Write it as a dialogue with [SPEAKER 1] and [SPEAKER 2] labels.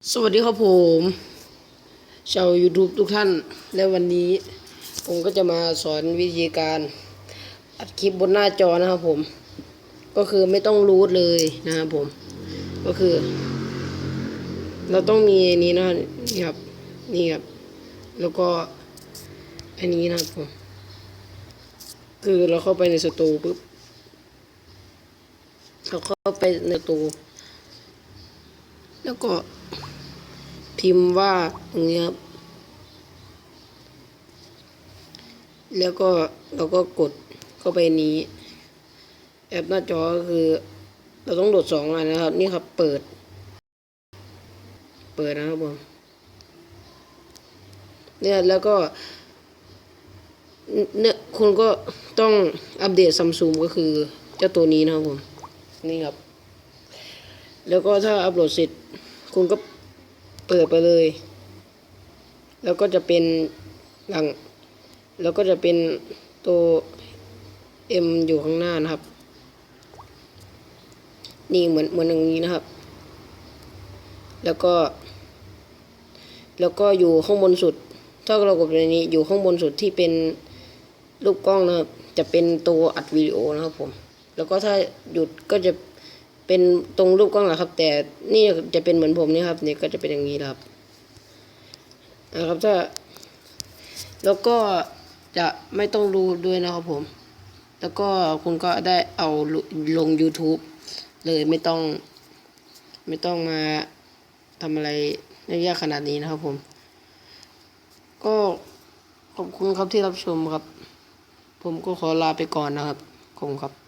[SPEAKER 1] สวัสดีครับผมชาว YouTube ทุกท่าน และวันนี้ผมก็จะมาสอนวิธีการอัดคลิปบนหน้าจอนะครับผม ก็คือไม่ต้องรูทเลยนะครับผม ก็คือ เราต้องมีนนี้นะนี่ครับนี่ครับ แล้วก็อันนี้นะครับผม คือเราเข้าไปในสตูปุ๊บเราเข้าไปในสตู แล้วก็ พิมพ์ว่าอย่างเงี้ยครับ แล้วก็เราก็กดเข้าไปนี้ แอปหน้าจอก็คือ เราต้องโหลดสองอันนะครับ นี่ครับเปิด เปิดนะครับผมเนี่ยแล้วก็เนี่ยคุณก็ต้องอัปเดตซัมซุงก็คือเจ้าตัวนี้นะครับผม นี่ครับ แล้วก็ถ้าอัปโหลดเสร็จ คุณก็ เปิดไปเลย แล้วก็จะเป็นหลัง แล้วก็จะเป็นตัว M อยู่ข้างหน้านะครับ นี่เหมือนเหมือนอย่างนี้นะครับ แล้วก็ แล้วก็อยู่ข้างบนสุด ถ้าเรากดในนี้อยู่ข้างบนสุดที่เป็นรูปกล้องนะครับ จะเป็นตัวอัดวิดีโอนะครับผม แล้วก็ถ้าหยุดก็จะ เป็นตรงรูปกล้องแหละครับ แต่นี่จะเป็นเหมือนผมนี่ครับนี่ก็จะเป็นอย่างนี้ครับนะครับถ้าแล้วก็จะไม่ต้องดูด้วยนะครับผม แล้วก็คุณก็ได้เอาลง YouTube เลยไม่ต้อง ไม่ต้องมาทำอะไรยากขนาดนี้นะครับผม ก็ขอบคุณครับที่รับชมครับ ผมก็ขอลาไปก่อนนะครับขอบคุณครับ